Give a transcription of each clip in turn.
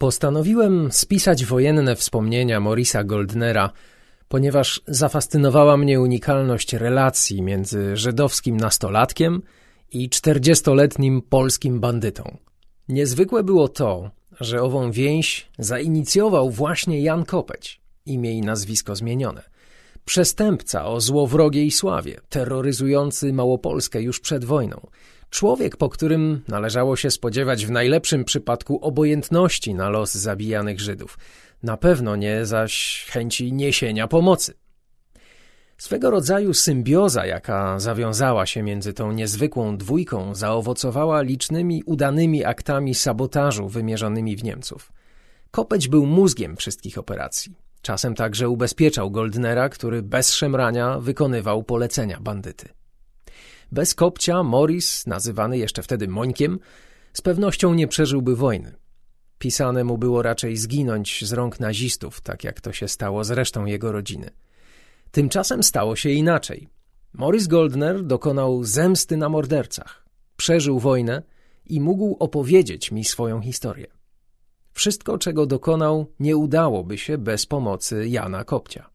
Postanowiłem spisać wojenne wspomnienia Morisa Goldnera, ponieważ zafascynowała mnie unikalność relacji między żydowskim nastolatkiem i czterdziestoletnim polskim bandytą. Niezwykłe było to, że ową więź zainicjował właśnie Jan Kopeć, imię i nazwisko zmienione. Przestępca o złowrogiej sławie, terroryzujący Małopolskę już przed wojną. Człowiek, po którym należało się spodziewać w najlepszym przypadku obojętności na los zabijanych Żydów. Na pewno nie zaś chęci niesienia pomocy. Swego rodzaju symbioza, jaka zawiązała się między tą niezwykłą dwójką, zaowocowała licznymi udanymi aktami sabotażu wymierzonymi w Niemców. Kopeć był mózgiem wszystkich operacji. Czasem także ubezpieczał Goldnera, który bez szemrania wykonywał polecenia bandyty. Bez kopcia Morris, nazywany jeszcze wtedy Mońkiem, z pewnością nie przeżyłby wojny. Pisane mu było raczej zginąć z rąk nazistów, tak jak to się stało z resztą jego rodziny. Tymczasem stało się inaczej. Morris Goldner dokonał zemsty na mordercach, przeżył wojnę i mógł opowiedzieć mi swoją historię. Wszystko, czego dokonał, nie udałoby się bez pomocy Jana Kopcia.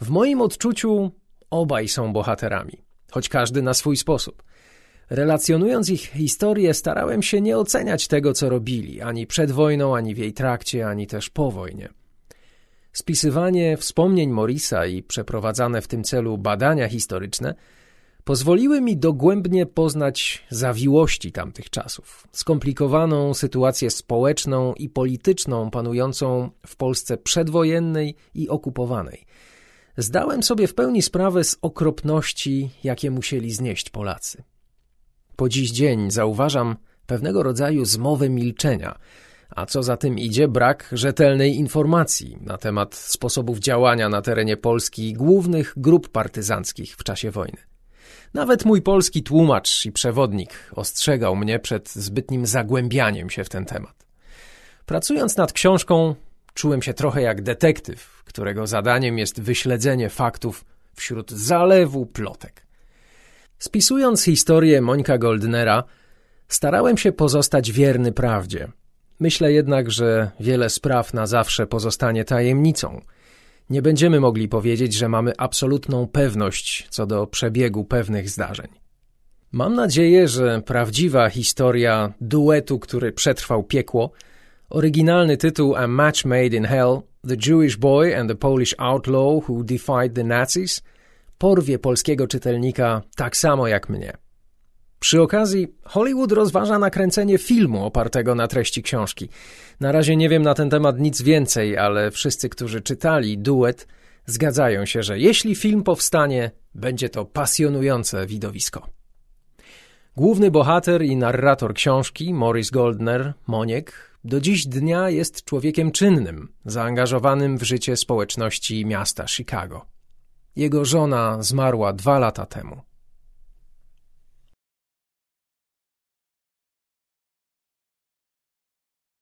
W moim odczuciu obaj są bohaterami, choć każdy na swój sposób. Relacjonując ich historię, starałem się nie oceniać tego, co robili, ani przed wojną, ani w jej trakcie, ani też po wojnie. Spisywanie wspomnień Morisa i przeprowadzane w tym celu badania historyczne pozwoliły mi dogłębnie poznać zawiłości tamtych czasów, skomplikowaną sytuację społeczną i polityczną panującą w Polsce przedwojennej i okupowanej. Zdałem sobie w pełni sprawę z okropności, jakie musieli znieść Polacy. Po dziś dzień zauważam pewnego rodzaju zmowę milczenia, a co za tym idzie brak rzetelnej informacji na temat sposobów działania na terenie Polski głównych grup partyzanckich w czasie wojny. Nawet mój polski tłumacz i przewodnik ostrzegał mnie przed zbytnim zagłębianiem się w ten temat. Pracując nad książką, czułem się trochę jak detektyw, którego zadaniem jest wyśledzenie faktów wśród zalewu plotek. Spisując historię Mońka Goldnera, starałem się pozostać wierny prawdzie. Myślę jednak, że wiele spraw na zawsze pozostanie tajemnicą – nie będziemy mogli powiedzieć, że mamy absolutną pewność co do przebiegu pewnych zdarzeń. Mam nadzieję, że prawdziwa historia duetu, który przetrwał piekło, oryginalny tytuł A Match Made in Hell, The Jewish Boy and the Polish Outlaw Who Defied the Nazis, porwie polskiego czytelnika tak samo jak mnie. Przy okazji, Hollywood rozważa nakręcenie filmu opartego na treści książki. Na razie nie wiem na ten temat nic więcej, ale wszyscy, którzy czytali duet, zgadzają się, że jeśli film powstanie, będzie to pasjonujące widowisko. Główny bohater i narrator książki, Morris Goldner, Moniek, do dziś dnia jest człowiekiem czynnym, zaangażowanym w życie społeczności miasta Chicago. Jego żona zmarła dwa lata temu.